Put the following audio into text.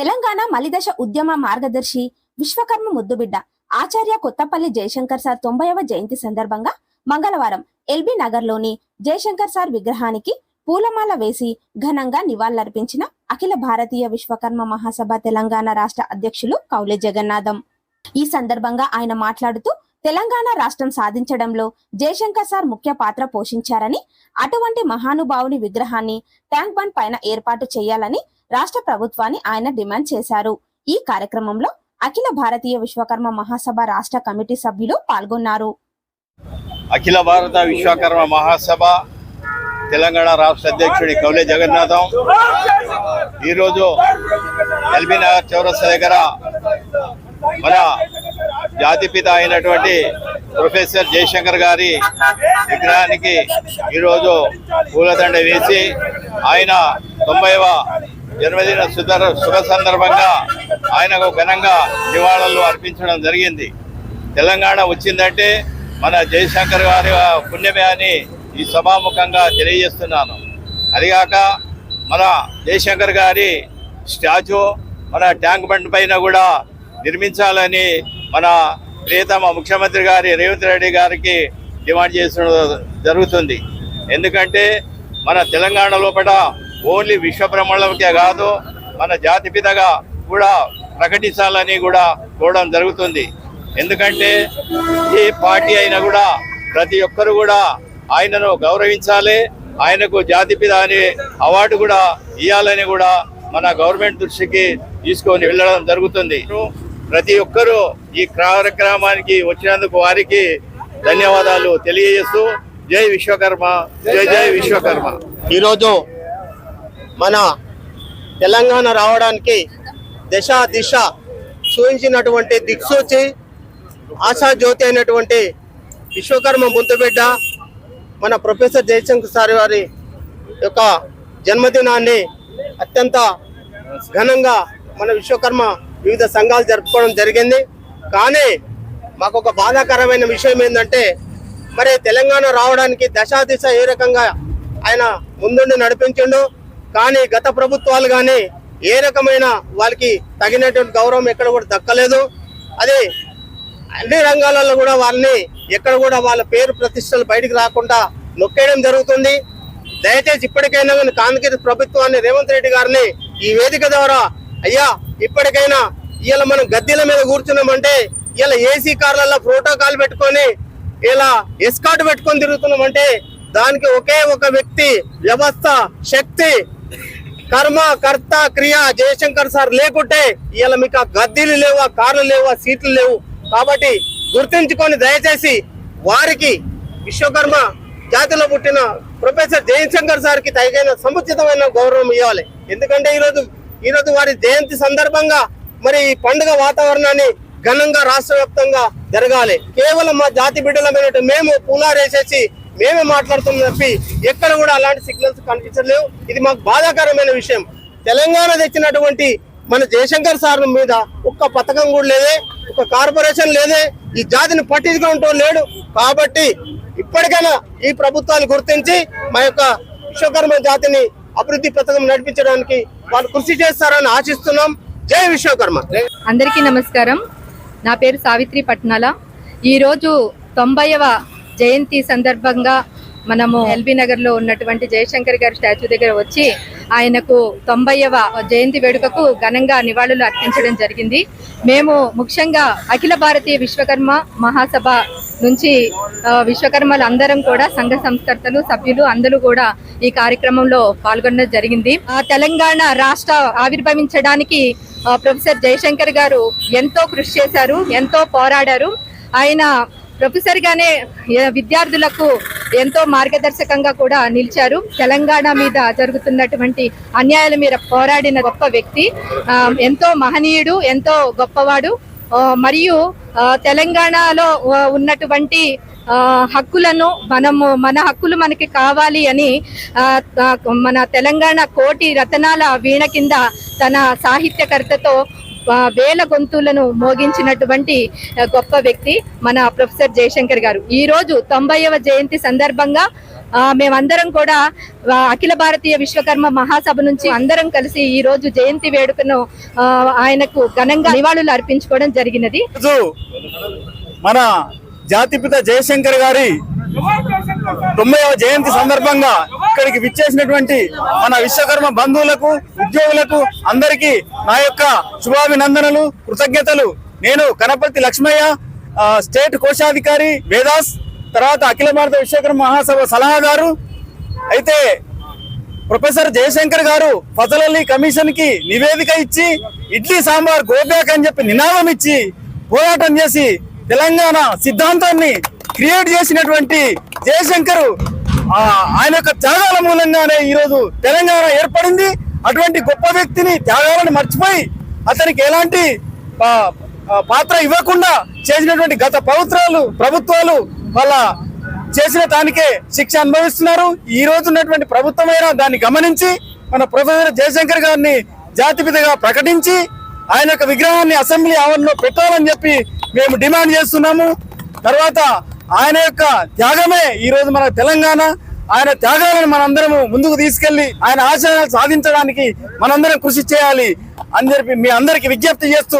తెలంగాణ మలిదశ ఉద్యమ మార్గదర్శి విశ్వకర్మ ముద్దుబిడ్డ ఆచార్య కొత్తపల్లి జయశంకర్ సార్ తొంభైవ జయంతి సందర్భంగా మంగళవారం ఎల్బీ నగర్లోని జయశంకర్ సార్ విగ్రహానికి పూలమాల వేసి ఘనంగా నివాళులర్పించిన అఖిల భారతీయ విశ్వకర్మ మహాసభ తెలంగాణ రాష్ట్ర అధ్యక్షులు కౌలె జగన్నాథం. ఈ సందర్భంగా ఆయన మాట్లాడుతూ తెలంగాణ రాష్ట్రం సాధించడంలో జయశంకర్ సార్ ముఖ్య పాత్ర పోషించారని అటువంటి మహానుభావుని విగ్రహాన్ని ట్యాంక్ బండ్ పైన ఏర్పాటు చేయాలని రాష్ట్ర ప్రభుత్వాన్ని ఆయన డిమాండ్ చేశారు. ఈ కార్యక్రమంలో అఖిల భారతీయ విశ్వకర్మ మహాసభ రాష్ట్ర కమిటీ సభ్యులు పాల్గొన్నారు. అఖిల భారత విశ్వకర్మ మహాసభ తెలంగాణ రాష్ట్ర అధ్యక్షుడి కౌలే జగన్నాథం. ఈరోజు ఎల్బీ నగర్ చౌరస్తా దగ్గర మన జాతిపిత అయినటువంటి ప్రొఫెసర్ జయశంకర్ గారి విగ్రహానికి ఈరోజు పూలదండ వేసి ఆయన తొంభైవ జన్మదిన సుధర శుభ సందర్భంగా ఆయనకు ఘనంగా నివాళులు అర్పించడం జరిగింది. తెలంగాణ వచ్చిందంటే మన జయశంకర్ గారి పుణ్యమే అని ఈ సభాముఖంగా తెలియజేస్తున్నాను. అదిగాక మన జయశంకర్ గారి స్టాచ్యూ మన ట్యాంక్ బండ్ పైన కూడా నిర్మించాలని మన ప్రియతమ ముఖ్యమంత్రి గారి రేవంత్ రెడ్డి గారికి డిమాండ్ చేసిన జరుగుతుంది. ఎందుకంటే మన తెలంగాణ లోపల ఓన్లీ విశ్వ కాదు మన జాతిపితగా కూడా ప్రకటించాలని కూడా కోరడం జరుగుతుంది. ఎందుకంటే ఏ పార్టీ అయినా కూడా ప్రతి ఒక్కరు కూడా ఆయనను గౌరవించాలి ఆయనకు జాతిపిత అనే అవార్డు కూడా ఇవ్వాలని కూడా మన గవర్నమెంట్ దృష్టికి తీసుకొని వెళ్ళడం జరుగుతుంది. ప్రతి ఒక్కరూ ఈ కార్యక్రమానికి వచ్చినందుకు వారికి ధన్యవాదాలు తెలియజేస్తూ జై విశ్వకర్మ జై జై విశ్వకర్మ. ఈరోజు మన తెలంగాణ రావడానికి దశ దిశ సూచించినటువంటి దిక్సూచి ఆశాజ్యోతి అయినటువంటి విశ్వకర్మ బుంతబిడ్డ మన ప్రొఫెసర్ జయశంకర్ సార్ వారి యొక్క జన్మదినాన్ని అత్యంత ఘనంగా మన విశ్వకర్మ వివిధ సంఘాలు జరుపుకోవడం జరిగింది. కానీ మాకు ఒక బాధాకరమైన విషయం ఏంటంటే మరి తెలంగాణ రావడానికి దశా దిశ ఏ రకంగా ఆయన ముందుండి నడిపించిండు కానీ గత ప్రభుత్వాలు కానీ ఏ రకమైన వాళ్ళకి తగినటువంటి గౌరవం ఎక్కడ కూడా దక్కలేదు. అదే అన్ని రంగాలలో కూడా వాళ్ళని ఎక్కడ కూడా వాళ్ళ పేరు ప్రతిష్టలు బయటికి రాకుండా నొక్కేయడం జరుగుతుంది. దయచేసి ఇప్పటికైనా కానీ కాంగ్రెస్ ప్రభుత్వాన్ని రేవంత్ రెడ్డి గారిని ఈ వేదిక ద్వారా అయ్యా ఇప్పటికైనా ఇలా మనం గద్దెల మీద కూర్చున్నామంటే ఇలా ఏసీ కార్లలో ప్రోటోకాల్ పెట్టుకొని ఇలా ఎస్కాట్ పెట్టుకొని తిరుగుతున్నామంటే దానికి ఒకే ఒక వ్యక్తి వ్యవస్థ శక్తి కర్మ కర్త క్రియ జయశంకర్ సార్ లేకుంటే ఇవాళ మీకు ఆ గద్దీలు లేవు ఆ కార్లు లేవు ఆ సీట్లు లేవు. కాబట్టి గుర్తుంచుకొని దయచేసి వారికి విశ్వకర్మ జాతిలో పుట్టిన ప్రొఫెసర్ జయశంకర్ సార్కి తగిన సముచితమైన గౌరవం ఇవ్వాలి. ఎందుకంటే ఈరోజు ఈరోజు వారి జయంతి సందర్భంగా మరి ఈ పండుగ వాతావరణాన్ని ఘనంగా రాష్ట్ర వ్యాప్తంగా జరగాలి. కేవలం మా జాతి బిడ్డలమైనట్టు మేము పూలారేసేసి మేమే మాట్లాడుతున్నాం తప్పి ఎక్కడ కూడా అలాంటి సిగ్నల్స్ కనిపించలేవు ఇది మాకు బాధాకరమైన విషయం. తెలంగాణ తెచ్చినటువంటి మన జయశంకర్ సార్ మీద ఒక్క పథకం కూడా లేదే ఒక కార్పొరేషన్ లేదే ఈ జాతిని పట్టించుకుంటూ లేడు. కాబట్టి ఇప్పటికైనా ఈ ప్రభుత్వాన్ని గుర్తించి మా యొక్క విశ్వకర్మ జాతిని అభివృద్ధి పథకం నడిపించడానికి వాళ్ళు కృషి చేస్తారని ఆశిస్తున్నాం. జై విశ్వకర్మ. అందరికీ నమస్కారం. నా పేరు సావిత్రి పట్నాల. ఈరోజు తొంభైవ జయంతి సందర్భంగా మనము ఎల్బీ నగర్లో ఉన్నటువంటి జయశంకర్ గారి స్టాచ్యూ దగ్గర వచ్చి ఆయనకు తొంభైవ జయంతి వేడుకకు ఘనంగా నివాళులు అర్పించడం జరిగింది. మేము ముఖ్యంగా అఖిల భారతీయ విశ్వకర్మ మహాసభ నుంచి విశ్వకర్మలు అందరం కూడా సంఘ సంస్కర్తలు సభ్యులు అందరూ కూడా ఈ కార్యక్రమంలో పాల్గొనడం జరిగింది. ఆ, తెలంగాణ రాష్ట్ర ఆవిర్భవించడానికి ప్రొఫెసర్ జయశంకర్ గారు ఎంతో కృషి చేశారు ఎంతో పోరాడారు. ఆయన ప్రొఫెసర్ గానే విద్యార్థులకు ఎంతో మార్గదర్శకంగా కూడా నిలిచారు. తెలంగాణ మీద జరుగుతున్నటువంటి అన్యాయాల మీద పోరాడిన గొప్ప వ్యక్తి. ఎంతో మహనీయుడు ఎంతో గొప్పవాడు. మరియు తెలంగాణలో ఉన్నటువంటి హక్కులను మనము మన హక్కులు మనకి కావాలి అని మన తెలంగాణ కోటి రతనాల వీణ కింద తన సాహిత్యకర్తతో వేల గొంతులను మోగించినటువంటి గొప్ప వ్యక్తి మన ప్రొఫెసర్ జయశంకర్ గారు. ఈ రోజు తొంభైవ జయంతి సందర్భంగా మేమందరం కూడా అఖిల భారతీయ విశ్వకర్మ మహాసభ నుంచి అందరం కలిసి ఈ రోజు జయంతి వేడుకను ఆయనకు ఘనంగా నివాళులు అర్పించుకోవడం జరిగినది. మన జాతిపిత జయశంకర్ గారి తొంభైవ జయంతి సందర్భంగా ఇక్కడికి విచ్చేసినటువంటి మన విశ్వకర్మ బంధువులకు ఉద్యోగులకు అందరికీ నా యొక్క శుభాభినందనలు కృతజ్ఞతలు. నేను కనపర్తి లక్ష్మయ్య స్టేట్ కోశాధికారి వేదాస్ తర్వాత అఖిల భారత విశ్వకర్మ మహాసభ సలహాదారు. అయితే ప్రొఫెసర్ జయశంకర్ గారు ఫజల్ అలీ కమిషన్కి నివేదిక ఇచ్చి ఇడ్లీ సాంబార్ గోబ్యాక్ అని చెప్పి నినాదం ఇచ్చి పోరాటం చేసి తెలంగాణ సిద్ధాంతాన్ని క్రియేట్ చేసినటువంటి జయశంకర్ ఆయన యొక్క త్యాగాల మూలంగానే ఈరోజు తెలంగాణ ఏర్పడింది. అటువంటి గొప్ప వ్యక్తిని త్యాగాలను మర్చిపోయి అతనికి ఎలాంటి పాత్ర ఇవ్వకుండా చేసినటువంటి గత ప్రభుత్వాలు ప్రభుత్వాలు వాళ్ళ చేసిన దానికే శిక్ష అనుభవిస్తున్నారు. ఈ రోజు ఉన్నటువంటి ప్రభుత్వమైన దాన్ని గమనించి మన ప్రొఫెసర్ జయశంకర్ గారిని జాతిపితగా ప్రకటించి ఆయన యొక్క విగ్రహాన్ని అసెంబ్లీ ఆవరణలో పెట్టాలని చెప్పి మేము డిమాండ్ చేస్తున్నాము. తర్వాత ఆయన యొక్క త్యాగమే ఈ రోజు మన తెలంగాణ. ఆయన త్యాగాలను మనందరము ముందుకు తీసుకెళ్ళి ఆయన ఆశయాలు సాధించడానికి మనందరం కృషి చేయాలి. అని చెప్పి మీ అందరికి విజ్ఞప్తి చేస్తూ